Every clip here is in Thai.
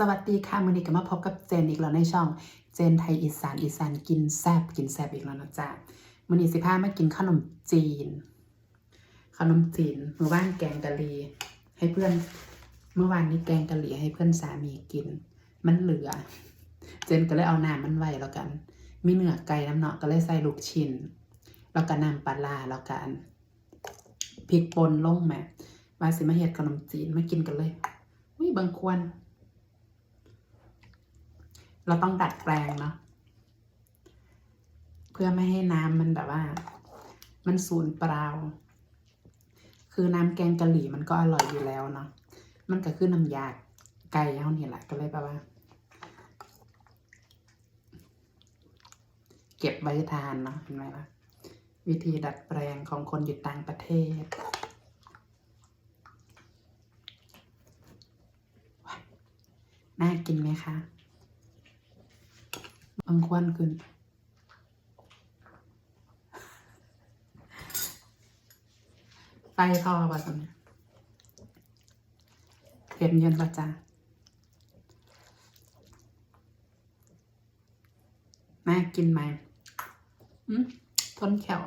สวัสดีค่ะมือนี้ก็มาพบกับเจนอีกแล้วในช่องเจนไทยอีสานอีสานกินแซบกินแซบอีกแล้วนะจ๊ะมือนี้สิพามากินขนมจีน ขนมจีนเมื่อวานแกงกะหรี่ให้เพื่อนเมื่อวานนี้แกงกะหรี่ให้เพื่อนสามีกิน มันเหลือ เจนก็เลยเอาน้ำมันไว้แล้วกัน มีเนื้อไก่น้ำเนาะก็เลยใส่ลูกชิ้นแล้วก็น้ำปลาร้าแล้วกันพริกป่นลงแม่ว่าสิมาเฮ็ดขนมจีนมากินกันเลยอุ้ยบางควร เราต้องดัดแปลงเนาะเพื่อไม่ให้น้ำมันแบบว่า มันสูญเปล่า คือน้ำแกงกะหรี่มันก็อร่อยอยู่แล้วเนาะมันก็คือน้ำยาไก่เท่านี้แหละก็เลยแบบว่า เก็บไว้ทานเนาะเห็นไหมล่ะวิธีดัดแปลงของคนอยู่ต่างประเทศน่ากินไหมคะ บางควันขึ้น ไฟพอป่ะตอนนี้เห็นเย็นป่ะจ้าน่ากินไหมอืมทนแขว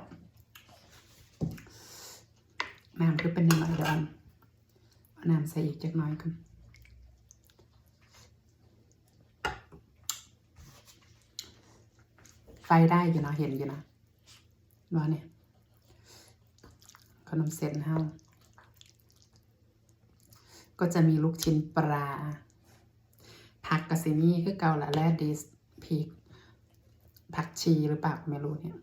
น้ำคือเป็นน้ำเดี๋ยวเอาเอาน้ำใส่อีกจักน้อยกัน ฟได้อยู่นะเห็นอยู่นะว่าเนี่ยขนมเส้นเฮาก็จะมีลูกชิ้นปลาผักกะซินี่คือเกาละแร่ดิสพริกผักชีหรือเปล่าไม่รู้เนี่ย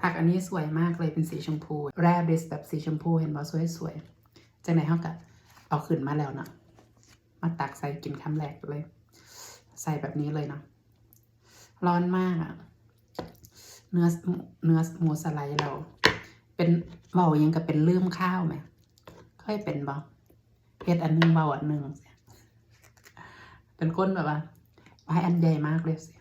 ผักอันนี้สวยมากเลยเป็นสีชมพู แร่ดิสแบบสีชมพูเห็นบ่สวยๆจากไหนเฮาก็เอาขึ้นมาแล้วเนาะมาตักใส่กินคำแรกเลย ใส่แบบนี้เลยเนาะ ร้อนมากอะเนื้อเนื้อหมูสไลด์เรา เป็นเบายังกับเป็นลื่มข้าวไหมค่อยเป็นบ่เฮ็ดอันหนึงเบาอันหนึงเป็นก้นแบบว่าไว้อันใหญ่มากเลยสิ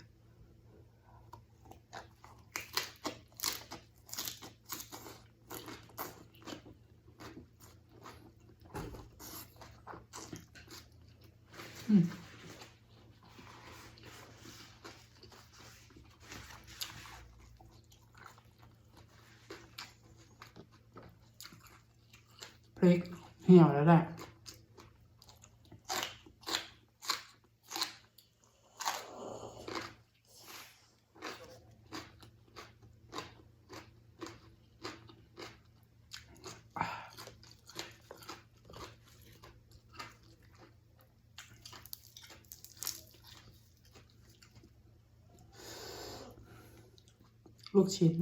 อืม พริก เหี่ยวแล้วแหละลูกชิ้น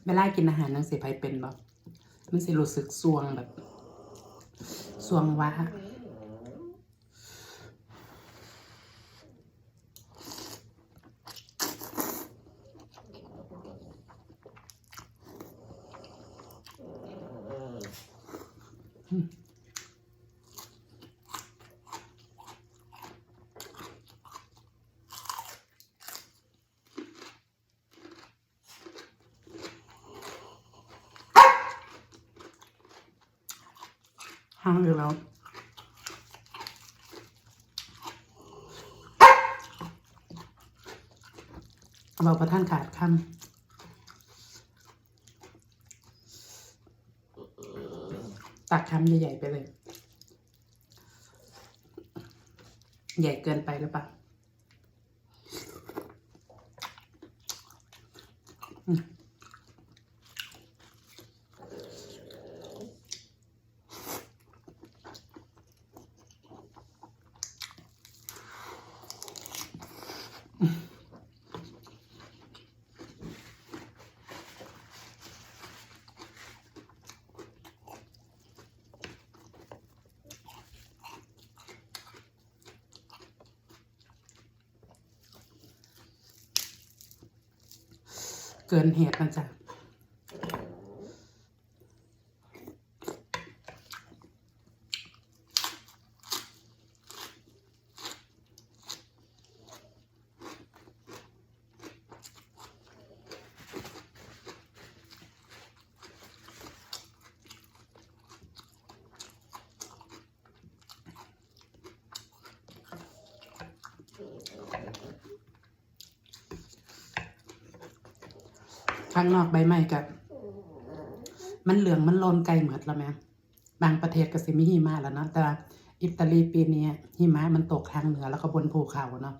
เวลากินอาหารนังสิไผเป็นแบบมันสิรู้สึกสวงแบบสวงวะอืม ห้างอยู่แล้วเราประท่านขาดคำตักคำใหญ่ๆไปเลย ใหญ่เกินไปหรือเปล่าอืม เกินเหตุนะจ๊ะ ข้างนอกใบไม้กับมันเหลืองมันโลนไกลเหมือดแล้วแม่บางประเทศก็สิมีหิมะแล้วเนาะแต่อิตาลีปีนี้หิมะมันตกทางเหนือแล้วก็บนภูเขาเนาะ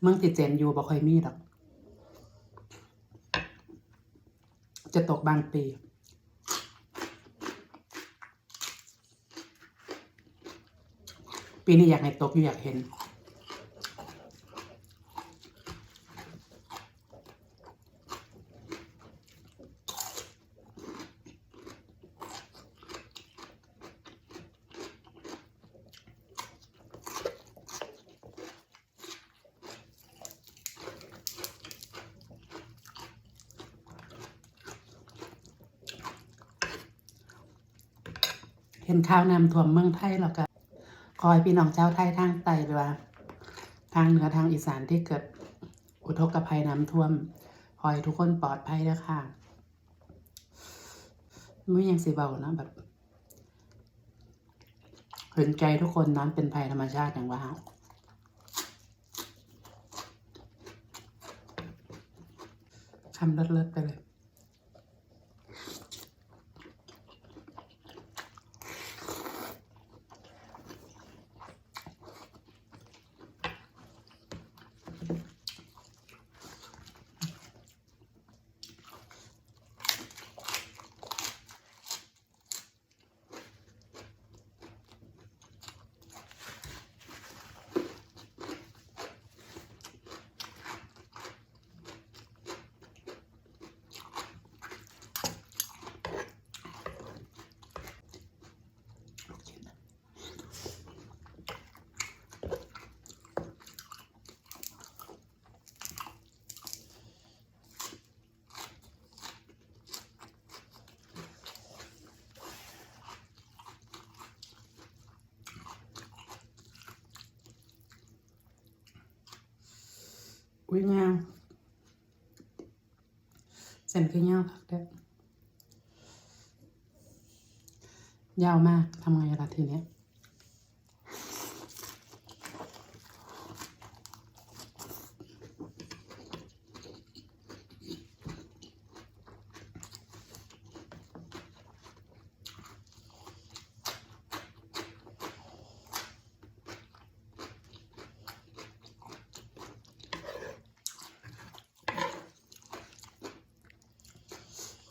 เมืองที่เจนอยู่บ่ค่อยมีดอก จะตกบางปีปีนี้อยากให้ตกอยู่อยากเห็น เห็นข้าวน้ำท่วมเมืองไทยแล้วก็ขอให้พี่น้องเจ้าวไทยทางใต้หรือว่า ทางเหนือทางอีสานที่เกิดอุทกภัยน้ำท่วมขอให้ทุกคนปลอดภัยนะค่ะไม่ยังสิเบานะแบบเห็นใจทุกคนนั้นเป็นภัยธรรมชาติอย่างว่าคำเลิศๆไปเลย อุ้ยงามเส้นคือยาวพักเด้อยาวมากทำไงล่ะทีเนี้ย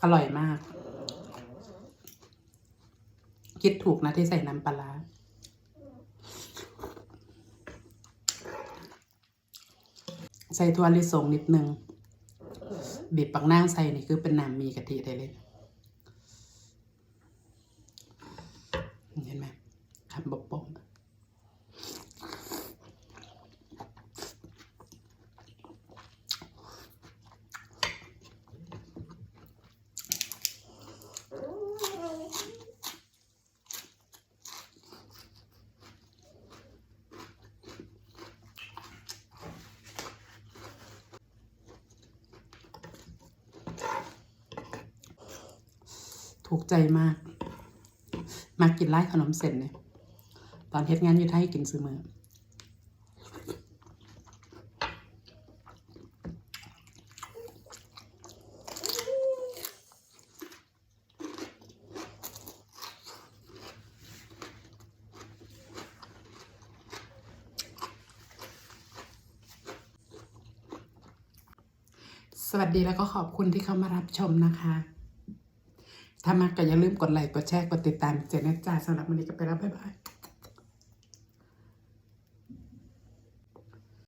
อร่อยมาก คิดถูกนะที่ใส่น้ำปลาร้าใส่ถั่วลิสงนิดนึง บีบปักนางใส่นี่คือเป็นน้ำมีกะทิได้เลยเห็นไหมทำบบง ถูกใจมาก มากินไล่ขนมเส้นเนี่ยตอนเฮ็ดงานอยู่ไทยกินซื้อมือสวัสดีแล้วก็ขอบคุณที่เข้ามารับชมนะคะ ถ้ามากก็อย่าลืมกดไลค์กดแชร์กดติดตามเจนนะจ้าสำหรับวันนี้ก็ไปแล้วบ๊ายบาย